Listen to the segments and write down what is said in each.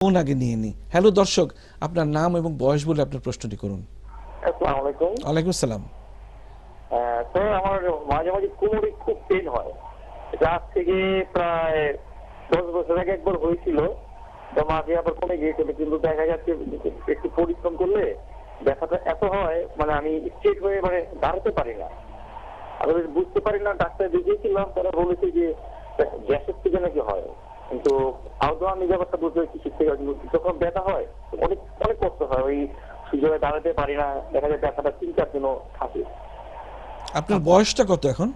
Phone আগে নিয়ে নিই। হ্যালো দর্শক আপনার নাম এবং বয়স বলে আপনার প্রশ্নটি করুন। আলাইকুম। আমার মাঝে মাঝে কোমরে খুব পেন হয়। আজ থেকে প্রায় দশ বছর আগে একবার হয়েছিল। তো মাঝে আবার কমে গিয়েছিল কিন্তু দেখা যাচ্ছে একটু পরিশ্রম করলে ব্যথাটা এত হয় মানে আমি স্ট্রেট হয়ে মানে দাঁড়াতে পারি না। আমি বুঝতে পারি না ডাক্তার দেখিয়েছিলাম তারা বলেছে যে গ্যাসের থেকে নাকি হয়। কিন্তু আদৌ আমি ব্যাপারটা বুঝতে পারছি ঠিক থেকে যখন ব্যথা হয় অনেক অনেক কষ্ট হয়। ওই সুযোগে দাঁড়াতে পারি না। দেখা যায় ব্যথাটা তিন চার দিনও থাকে। আপনার বয়সটা কত এখন?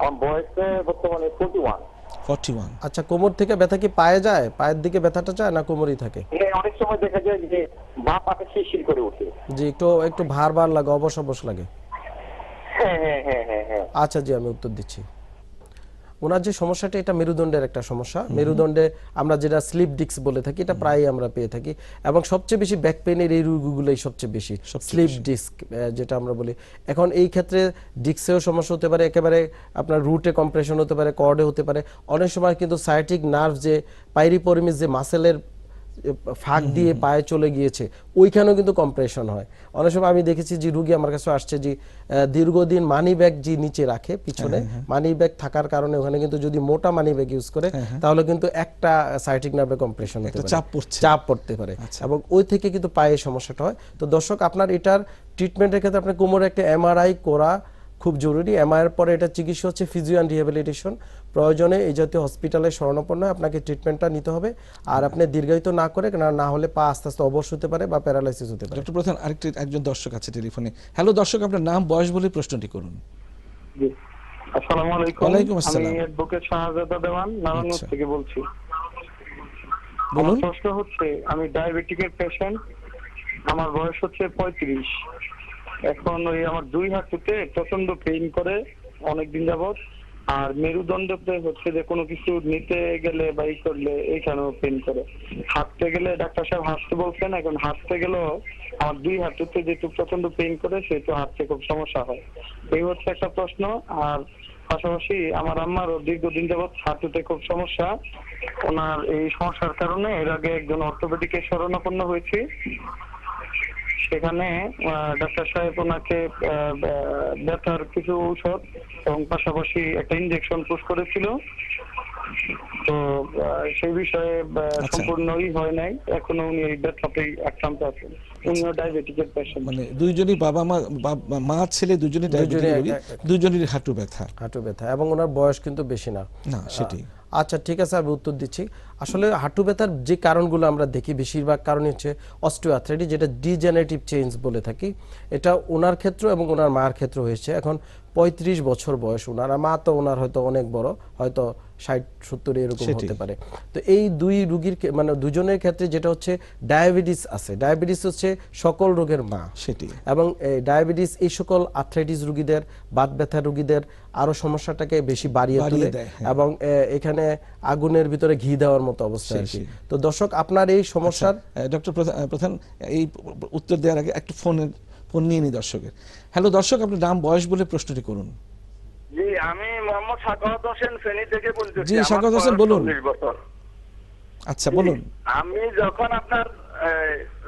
আমার বয়স বর্তমানে ফোর্টি ওয়ান ফর্টি ওয়ান আচ্ছা কোমর থেকে ব্যথা কি পায়ে যায়? পায়ের দিকে ব্যথাটা যায় না কোমরই থাকে? অনেক সময় দেখা যায় যে বা পাটা শিরশির করে ওঠে। জি একটু একটু ভার ভার লাগে অবশ অবশ লাগে। হ্যাঁ হ্যাঁ হ্যাঁ হ্যাঁ হ্যাঁ। আচ্ছা জি আমি উত্তর দিচ্ছি। ওনার যে সমস্যাটা এটা মেরুদণ্ডের একটা সমস্যা। মেরুদণ্ডে আমরা যেটা স্লিপ ডিক্স বলে থাকি এটা প্রায় আমরা পেয়ে থাকি। এবং সবচেয়ে বেশি ব্যাক পেনের এই রোগগুলোই সবচেয়ে বেশি স্লিপ ডিস্ক যেটা আমরা বলি। এখন এই ক্ষেত্রে ডিস্কেও সমস্যা হতে পারে একেবারে আপনার রুটে কম্প্রেশন হতে পারে কর্ডে হতে পারে। অনেক সময় কিন্তু সায়াটিক নার্ভ যে পাইরিপরিমিস যে মাসেলের ফাঁক দিয়ে পায়ে চলে গিয়েছে ওইখানেও কিন্তু কম্প্রেশন হয়। অনেক সময় আমি দেখেছি যে রুগী আমার কাছে আসছে যে দীর্ঘদিন মানি ব্যাগ যে নিচে রাখে পিছনে মানি ব্যাগ থাকার কারণে ওখানে কিন্তু যদি মোটা মানি ব্যাগ ইউজ করে তাহলে কিন্তু একটা সাইটিক নার্ভে কম্প্রেশন হতে চাপ পড়ছে। চাপ পড়তে পারে। এবং ওই থেকে কিন্তু পায়ে সমস্যাটা হয়। তো দর্শক আপনার এটার ট্রিটমেন্টের ক্ষেত্রে আপনার কোমরে একটা এমআরআই করা খুব জরুরি। এমআইয়ের পরে এটা চিকিৎসা হচ্ছে ফিজিও অ্যান্ড রিহ্যাবিলিটেশন প্রয়োজনে এই জাতীয় হসপিটালে শরণাপন্ন হয়ে আপনাকে ট্রিটমেন্টটা নিতে হবে। আর আপনি দীর্ঘায়িত না করে না না হলে পা আস্তে আস্তে অবশ হতে পারে বা প্যারালাইসিস হতে পারে। ডক্টর প্রধান আরেকটি একজন দর্শক আছে টেলিফোনে। হ্যালো দর্শক আপনার নাম বয়স বলে প্রশ্নটি করুন। জি। আসসালামু আলাইকুম। আমি অ্যাডভোকেট শাহজাদা দেওয়ান নারায়ণগঞ্জ আচ্ছা। থেকে বলছি। বলুন। প্রশ্ন হচ্ছে আমি ডায়াবেটিকের পেশেন্ট আমার বয়স হচ্ছে পঁয়ত্রিশ। এখন ওই আমার দুই হাঁটুতে প্রচণ্ড পেইন করে অনেকদিন যাবত আর মেরুদণ্ডতে হচ্ছে যে কোনো কিছু নিতে গেলে বা ই করলে এইখানেও পেন করে। হাঁটতে গেলে ডাক্তার সাহেব হাঁটতে বলছেন, এখন হাঁটতে গেলেও আমার দুই হাঁটুতে যেহেতু প্রচণ্ড পেইন করে, সেহেতু হাঁটতে খুব সমস্যা হয়। এই হচ্ছে একটা প্রশ্ন। আর পাশাপাশি আমার আম্মারও দীর্ঘদিন যাবৎ হাঁটুতে খুব সমস্যা। ওনার এই সমস্যার কারণে এর আগে একজন অর্থোপেডিকের শরণাপন্ন হয়েছি। সেখানে ডাক্তার সাহেব ওনাকে ব্যথার কিছু ঔষধ এবং পাশাপাশি একটা ইনজেকশন পুশ করেছিল। তো সেই বিষয়ে আচ্ছা। সম্পূর্ণই হয় নাই। এখনও উনি এই ব্যথাতেই আক্রান্ত আছেন। উনিও ডায়াবেটিকের পেশেন্ট মানে দুইজনই বাবা মা মা ছেলে দুজনই ডায়াবেটিক রোগী এক- এক- হাঁটু ব্যথা। হাঁটু ব্যথা এবং ওনার বয়স কিন্তু বেশি না। না সেটাই। আচ্ছা ঠিক আছে আমি উত্তর দিচ্ছি। আসলে হাঁটু ব্যথার যে কারণগুলো আমরা দেখি বেশিরভাগ কারণ হচ্ছে অস্টিওআর্থ্রাইটিস যেটা ডিজেনারেটিভ চেঞ্জ বলে থাকি। এটা ওনার ক্ষেত্র এবং ওনার মার ক্ষেত্র হয়েছে। এখন পঁয়ত্রিশ বছর বয়স ওনার মা তো ওনার হয়তো অনেক বড় হয়তো ষাট সত্তর এরকম হতে পারে। তো এই দুই রুগীর মানে দুজনের ক্ষেত্রে যেটা হচ্ছে ডায়াবেটিস আছে। ডায়াবেটিস হচ্ছে সকল রোগের মা। সেটাই। এবং ডায়াবেটিস এই সকল আর্থ্রাইটিস রোগীদের বাত ব্যথা রোগীদের আরও সমস্যাটাকে বেশি বাড়িয়ে তোলে হ্যাঁ। এবং এখানে আগুনের ভিতরে ঘি দেওয়ার মতো অবস্থা সেই, তো দর্শক আপনার এই সমস্যার ডক্টর প্রধান প্রধান এই উত্তর দেওয়ার আগে একটু ফোনের ফোন নিয়ে নি দর্শকের। হ্যালো দর্শক আপনার নাম বয়স বলে প্রশ্নটি করুন। জি আমি মোহাম্মদ সাকাওয়াত হোসেন ফেনী থেকে বলতেছি। জি, সাকাওয়াত হোসেন, বলুন। আচ্ছা বলুন। আমি যখন আপনার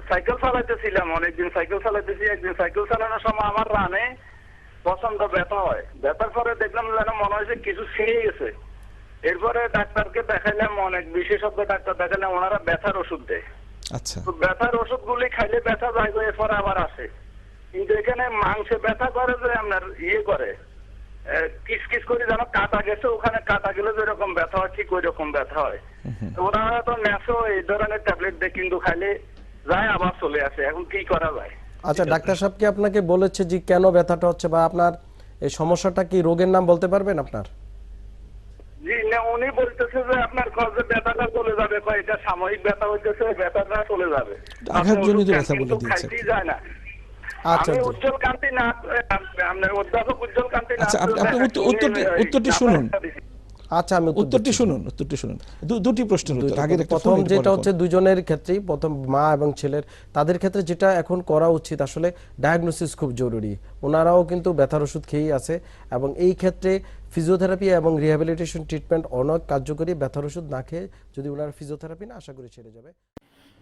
সাইকেল চালাইতেছিলাম অনেকদিন সাইকেল চালাইতেছি একদিন সাইকেল চালানোর সময় আমার রানে প্রচণ্ড ব্যথা হয়। ব্যথার পরে দেখলাম যেন মনে হয়েছে কিছু ছিঁড়ে গেছে। এরপরে ডাক্তারকে দেখাইলাম অনেক বিশেষজ্ঞ ডাক্তার দেখাইলাম ওনারা ব্যথার ওষুধ দেয়। আচ্ছা। তো ব্যথার ওষুধগুলি খাইলে ব্যথা যায় এরপরে আবার আসে। কিন্তু এখানে মাংসে ব্যথা করে যে আপনার ইয়ে করে। কিস কিস করে যেন কাটা গেছে ওখানে কাটা গেলে যেরকম ব্যথা হয় ঠিক ওই রকম ব্যথা হয়। তো ওনারা তো এই ধরনের ট্যাবলেট দেয় কিন্তু খাইলে যায় আবার চলে আসে। এখন কি করা যায়? আচ্ছা ডাক্তার সাহেব কি আপনাকে বলেছে যে কেন ব্যথাটা হচ্ছে বা আপনার এই সমস্যাটা কি রোগের নাম বলতে পারবেন আপনার? জি না উনি বলতেছে যে আপনার কাছে ব্যথাটা চলে যাবে কয় এটা সাময়িক ব্যথা হইতেছে ব্যথাটা চলে যাবে। আঘাতজনিত ব্যথা বলে দিয়েছে। খাইতেই যায় না। আচ্ছা। উজ্জ্বল কান্তি অধ্যাপক উজ্জ্বল কান্তি আচ্ছা, আপনি- উত্তরটি- উত্তরটি শুনুন। আচ্ছা আমি উত্তরটি শুনুন উত্তরটি শুনুন দু- দুটি প্রশ্নের উত্তর। প্রথম যেটা হচ্ছে দুজনের ক্ষেত্রেই প্রথম মা এবং ছেলের তাদের ক্ষেত্রে যেটা এখন করা উচিত আসলে ডায়াগনোসিস খুব জরুরি ওনারাও কিন্তু ব্যথার ওষুধ খেয়েই আছে এবং এই ক্ষেত্রে ফিজিওথেরাপি এবং রিহ্যাবিলিটেশন ট্রিটমেন্ট অনেক কার্যকরী ব্যথার ওষুধ না খেয়ে যদি ওনারা ফিজিওথেরাপি না আশা করি ছেড়ে যাবে